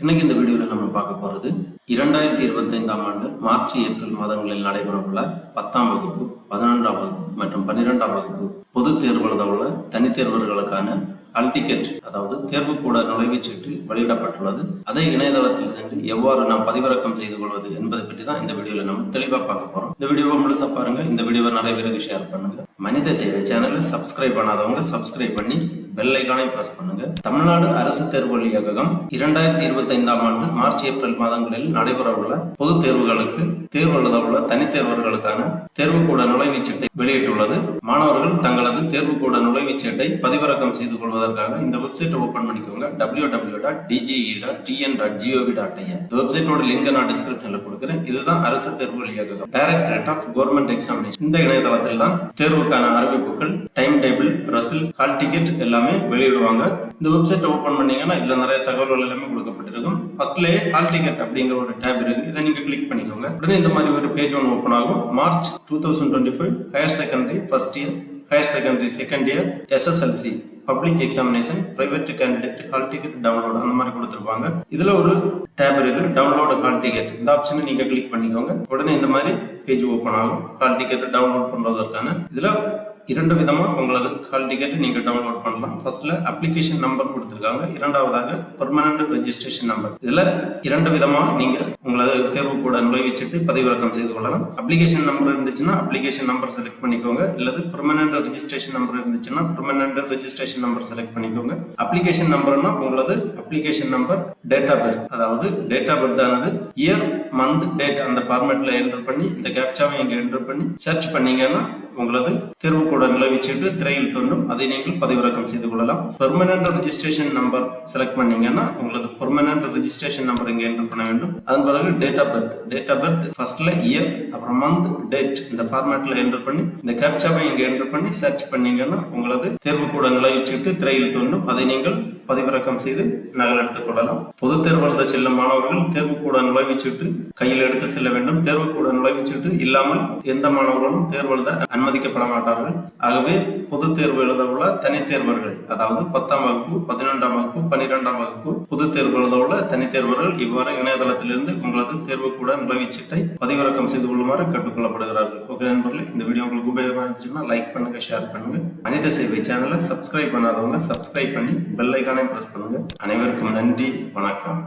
இன்னைக்கு இந்த வீடியோவில் நம்ம பார்க்க போகிறது இரண்டாயிரத்தி இருபத்தி ஐந்தாம் ஆண்டு மார்ச் ஏப்ரல் மாதங்களில் நடைபெறவுள்ள பத்தாம் வகுப்பு பதினொன்றாம் வகுப்பு மற்றும் பன்னிரெண்டாம் வகுப்பு பொதுத் தேர்வு எழுதவுள்ள தனித்தேர்வர்களுக்கான அல்டிகெட் அதாவது தேர்வு கூட நுழைவுச்சீட்டு வெளியிடப்பட்டுள்ளது. அதை இணையதளத்தில் சென்று எவ்வாறு நாம் பதிவிறக்கம் செய்து கொள்வது என்பதை பற்றி தான் இந்த வீடியோவில் நம்ம தெளிவாக பார்க்க போகிறோம் இந்த வீடியோவை முழுசா பாருங்க. இந்த வீடியோவை நிறைய பேருக்கு ஷேர் பண்ணுங்க. மனித சேவை சேனலை சப்ஸ்கிரைப் பண்ணாதவங்க சப்ஸ்கிரைப் பண்ணி பெல் ஐக்கானை பிரஸ் பண்ணுங்க. தமிழ்நாடு அரசு தேர்வு இயக்ககம் இரண்டாயிரத்தி இருபத்தி ஐந்தாம் ஆண்டு மார்ச் ஏப்ரல் மாதங்களில் நடைபெறவுள்ள பொதுத் தேர்வுகளுக்கு தேர்வு எழுதவுள்ள தனித்தேர்வர்களுக்கான தேர்வுக்கூட நுழைவுச் சீட்டை வெளியிட்டுள்ளது. மாணவர்கள் தங்களது தேர்வுக்கூட நுழைவுச் சீட்டை பதிவிறக்கம் செய்து கொள்வதற்காக இந்த வெப்சைட்டை ஓபன் பண்ணிக்கோங்க. W W dot DGE dot TN dot GOV dot IN இந்த வெப்சைட்டோட லிங்க் நான் டிஸ்கிரிப்ஷன்ல கொடுக்குறேன். இதுதான் அரசு தேர்வு இயக்ககம் டைரக்டரேட் ஆஃப் கவர்மெண்ட் எக்ஸாமினேஷன் இந்த இணையதளத்தில் தான் தேர்வுக்கான அறிவிப்புகள் டைம் பஸ்ஸில் ஹால் டிக்கெட் எல்லாமே வெளியிடுவாங்க. இந்த வெப்சைட் ஓபன் பண்ணீங்கன்னா இதுல நிறைய தகவல்கள் எல்லாமே கொடுக்கப்பட்டிருக்கும். ஃபர்ஸ்ட்லயே ஹால் டிக்கெட் அப்படிங்கிற ஒரு டேப் இருக்கு. இதை நீங்க கிளிக் பண்ணிக்கோங்க. உடனே இந்த மாதிரி ஒரு பேஜ் ஒன்று ஓப்பன் ஆகும். March two thousand twenty five higher secondary first year higher secondary second year SSLC public examination private candidate hall ticket download அந்த மாதிரி கொடுத்துருப்பாங்க. இதுல ஒரு டேப் இருக்கு. டவுன்லோடு ஹால் டிக்கெட் இந்த ஆப்ஷனை நீங்க கிளிக் பண்ணிக்கோங்க. உடனே இந்த மாதிரி பேஜ் ஓப்பன் ஆகும். ஹால் டிக்கெட் டவுன்லோட் பண்றதற்கான. இதுல இரண்டு விதமாக உங்களது ஹால் டிக்கெட் நீங்கள் டவுன்லோட் பண்ணலாம். ஃபர்ஸ்ட்ல அப்ளிகேஷன் நம்பர் கொடுத்துருக்காங்க. இரண்டாவதாக பெர்மனன்ட் ரெஜிஸ்ட்ரேஷன் நம்பர் இதில் இரண்டு விதமாக நீங்கள் உங்களது தேர்வு கூட நுழைவுச்சிட்டு பதிவிறக்கம் செய்து கொள்ளலாம். அப்ளிகேஷன் நம்பர் இருந்துச்சுன்னா அப்ளிகேஷன் நம்பர் செலக்ட் பண்ணிக்கோங்க. இல்லது பெர்மனன்ட் ரெஜிஸ்ட்ரேஷன் நம்பர் இருந்துச்சுன்னா பெர்மனன்ட் ரெஜிஸ்ட்ரேஷன் நம்பர் செலக்ட் பண்ணிக்கோங்க. அப்ளிகேஷன் நம்பர்னா உங்களது application number date of birth அதாவது டேட் ஆஃப் பர்த் ஆனது இயர் மந்த் டேட் அந்த ஃபார்மேட்டில் என்டர் பண்ணி இந்த கேப்சாவை இங்கே என்டர் பண்ணி சர்ச் பண்ணீங்கன்னா உங்களது தேர்வு கூட திரையில் தோன்றும். அதை நீங்கள் பதிவிறக்கம் செய்து கொள்ளலாம். பெர்மனன்ட் ரெஜிஸ்ட்ரேஷன் நம்பர் செலக்ட் பண்ணீங்கன்னா உங்களது பெர்மனன்ட் ரெஜிஸ்ட்ரேஷன் நம்பர் இங்கே என்டர் பண்ண வேண்டும். அதன் பிறகு date of birth date of birth ஃபர்ஸ்ட்ல இயர் அப்புறம் மந்த் டேட் இந்த ஃபார்மேட்ல என்டர் பண்ணி இந்த கேப்சாவை இங்கே என்டர் பண்ணி சர்ச் பண்ணீங்கன்னா உங்களது தேர்வு கூட நிலவிச்சிட்டு திரையில் தோன்றும். அதை நீங்கள் பதிவிறக்கம் செய்து நகல் எடுத்துக் கொள்ளலாம். பொது தேர்வு செல்லும் மாணவர்கள் தேர்வு கூட நுழைவுச்சீட்டு கையில் எடுத்து செல்ல வேண்டும். தேர்வு கூட நுழைவுச்சீட்டு இல்லாமல் எந்த மாணவர்களும் தேர்வு எழுத அனுமதிக்கப்பட மாட்டார்கள் ஆகவே பொது தேர்வு எழுத உள்ள அதாவது பத்தாம் வகுப்பு பதினொன்றாம் வகுப்பு பன்னிரெண்டாம் வகுப்பு பொது தேர்வு எழுத உள்ள இவ்வாறு இணையதளத்திலிருந்து உங்களது தேர்வு கூட நுழைவுச்சீட்டை பதிவிறக்கம் செய்து கொள்ளுமாறு கேட்டுக்கொள்ளப்படுகிறார்கள். ஓகே நண்பர்களே இந்த வீடியோ உங்களுக்கு உபயோகமாக இருந்துச்சுன்னா லைக் பண்ணுங்க ஷேர் பண்ணுங்க. மனித சேவை சேனலை சப்ஸ்கிரைப் பண்ணாதவங்க சப்ஸ்கிரைப் பண்ணி பெல் ஐக்கானே பிரஸ் பண்ணுங்க. அனைவருக்கும் நன்றி வணக்கம்.